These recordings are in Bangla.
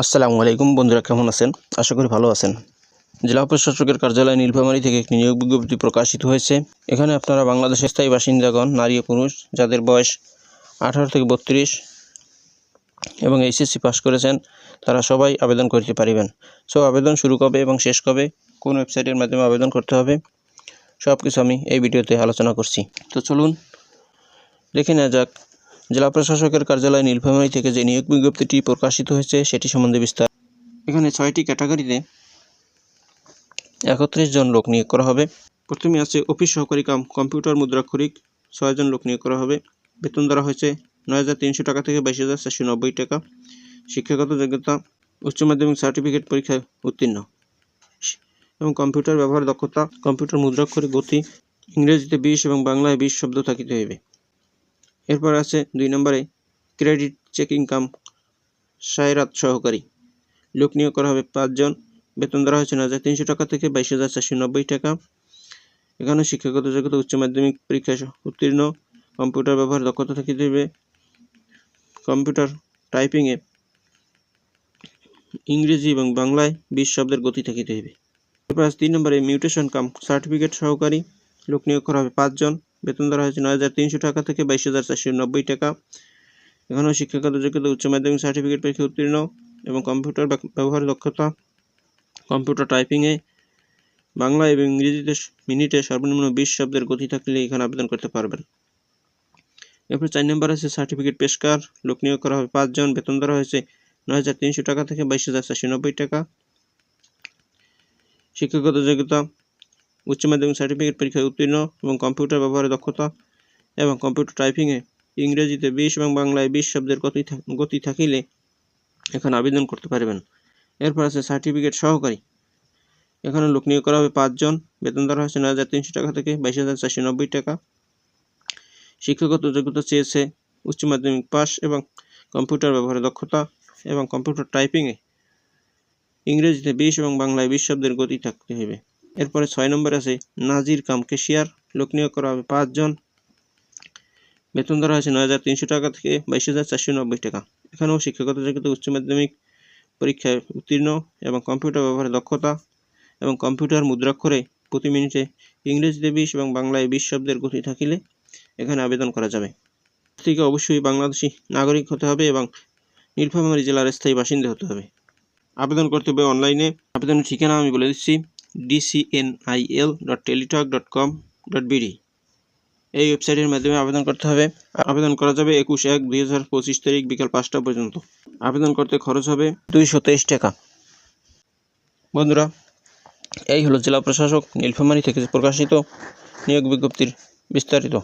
আসসালামু আলাইকুম বন্ধুরা, কেমন আছেন? আশা করি ভালো আছেন। জেলা প্রশাসকের কার্যালয় নীলফামারী থেকে একটি নিয়োগ বিজ্ঞপ্তি প্রকাশিত হয়েছে। এখানে আপনারা বাংলাদেশের স্থায়ী বাসিন্দাগণ, নারী ও পুরুষ, যাদের বয়স আঠারো থেকে বত্রিশ এবং এইচএসসি পাস করেছেন, তারা সবাই আবেদন করতে পারিবেন। সো, আবেদন শুরু কবে এবং শেষ কবে, কোন ওয়েবসাইটের মাধ্যমে আবেদন করতে হবে সব কিছু আমি এই ভিডিওতে আলোচনা করছি। তো চলুন, দেখে নেওয়া যাক জেলা প্রশাসকের কার্যালয় নীলফামারী থেকে যে নিয়োগ বিজ্ঞপ্তিটি প্রকাশিত হয়েছে, সেটি সম্বন্ধে বিস্তার। এখানে ছয়টি ক্যাটাগরিতে একত্রিশ জন লোক নিয়োগ করা হবে। প্রথমে আছে অফিস সহকারী কাম, কম্পিউটার মুদ্রাক্ষরিক ছয়জন লোক নিয়োগ করা হবে। বেতন ধরা হয়েছে নয় হাজার তিনশো টাকা থেকে বাইশ হাজার চারশো নব্বই টাকা। শিক্ষাগত যোগ্যতা, উচ্চ মাধ্যমিক সার্টিফিকেট পরীক্ষায় উত্তীর্ণ। এবং কম্পিউটার ব্যবহার দক্ষতা, কম্পিউটার মুদ্রাক্ষরিক গতি, ইংরেজিতে বিশ এবং বাংলায় বিশ শব্দ থাকিতে হইবে। এরপর আছে দুই নম্বরে ক্রেডিট চেকিং কাম সায়রাত সহকারী। লোক নিয়োগ করা হবে পাঁচজন বেতন ধরা হয়েছে ন হাজার তিনশো টাকা থেকে বাইশ হাজার চারশো নব্বই টাকা। এখানে শিক্ষাগত যোগ্যতা, উচ্চ মাধ্যমিক পরীক্ষায় উত্তীর্ণ। কম্পিউটার ব্যবহার দক্ষতা থাকিতে হইবে কম্পিউটার টাইপিংয়ে ইংরেজি এবং বাংলায় বিশ শব্দের গতি থাকিতে হইবে এরপর আছে তিন নম্বরে মিউটেশন কাম সার্টিফিকেট সহকারী। লোক নিয়োগ করা হবে পাঁচজন বেতন ধরা হয়েছে নয় হাজার তিনশো টাকা থেকে বাইশ হাজার চারশো নব্বই টাকা। এখানেও শিক্ষাগত যোগ্যতা, উচ্চ মাধ্যমিক সার্টিফিকেট পরীক্ষা উত্তীর্ণ এবং কম্পিউটার ব্যবহার দক্ষতা, কম্পিউটার টাইপিংয়ে বাংলা এবং ইংরেজিতে মিনিটে সর্বনিম্ন বিশ শব্দের গতি থাকলে এখানে আবেদন করতে পারবেন। এরপর চার নম্বর আছে সার্টিফিকেট পেশকার, লোক নিয়োগ করা হবে পাঁচজন বেতন ধরা হয়েছে নয় হাজার তিনশো টাকা থেকে বাইশ হাজার চারশো নব্বই টাকা। শিক্ষাগত যোগ্যতা উচ্চ মাধ্যমিক সার্টিফিকেট পরীক্ষায় উত্তীর্ণ এবং কম্পিউটার ব্যবহারে দক্ষতা এবং কম্পিউটার টাইপিংয়ে ইংরেজিতে বিশ এবং বাংলায় বিশ শব্দের গতি গতি থাকিলে এখানে আবেদন করতে পারবেন। এরপর আছে সার্টিফিকেট সহকারী। এখানে লোক নিয়োগ করা হবে পাঁচজন বেতন ধরা হয়েছে নয় হাজার তিনশো টাকা থেকে বাইশ হাজার চারশো নব্বই টাকা। শিক্ষাগত যোগ্যতা চেয়েছে উচ্চ মাধ্যমিক পাস এবং কম্পিউটার ব্যবহারে দক্ষতা এবং কম্পিউটার টাইপিংয়ে ইংরেজিতে বিশ এবং বাংলায় বিশ শব্দের গতি থাকতে হবে। এরপরে ছয় নম্বর আছে, নাজির কাম কেশিয়ার লোক নিয়োগ করা হবে পাঁচজন। বেতন ধরা হয়েছে নয় হাজার তিনশো টাকা থেকে বাইশ হাজার চারশো নব্বই টাকা। এখানেও শিক্ষাগত যোগ্যতা, উচ্চ মাধ্যমিক পরীক্ষায় উত্তীর্ণ এবং কম্পিউটার ব্যবহারে দক্ষতা এবং কম্পিউটার মুদ্রাক্ষরে প্রতি মিনিটে ইংরেজিতে বিশ এবং বাংলায় বিশ শব্দের গতি থাকিলে এখানে আবেদন করা যাবে। থেকে অবশ্যই বাংলাদেশি নাগরিক হতে হবে এবং নীলফামারী জেলার স্থায়ী বাসিন্দা হতে হবে। আবেদন করতে হবে অনলাইনে। আবেদনের ঠিকানা আমি বলে দিচ্ছি। DCNIL dot Teletalk dot com dot BD এই ওয়েবসাইটের মাধ্যমে আবেদন করতে হবে। আবেদন করা যাবে একুশ এক দুই হাজার পঁচিশ তারিখ বিকাল পাঁচটা পর্যন্ত। আবেদন করতে খরচ হবে দুইশো তেইশ টাকা। বন্ধুরা, এই হলো জেলা প্রশাসক নীলফামারী থেকে প্রকাশিত নিয়োগ বিজ্ঞপ্তির বিস্তারিত।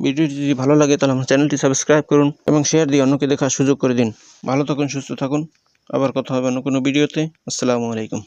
ভিডিওটি যদি ভালো লাগে, তাহলে আমার চ্যানেলটি সাবস্ক্রাইব করুন এবং শেয়ার দিয়ে অন্যকে দেখার সুযোগ করে দিন। ভালো থাকুন, সুস্থ থাকুন। আবার কথা হবে অন্য কোনো ভিডিওতে। আসসালামু আলাইকুম।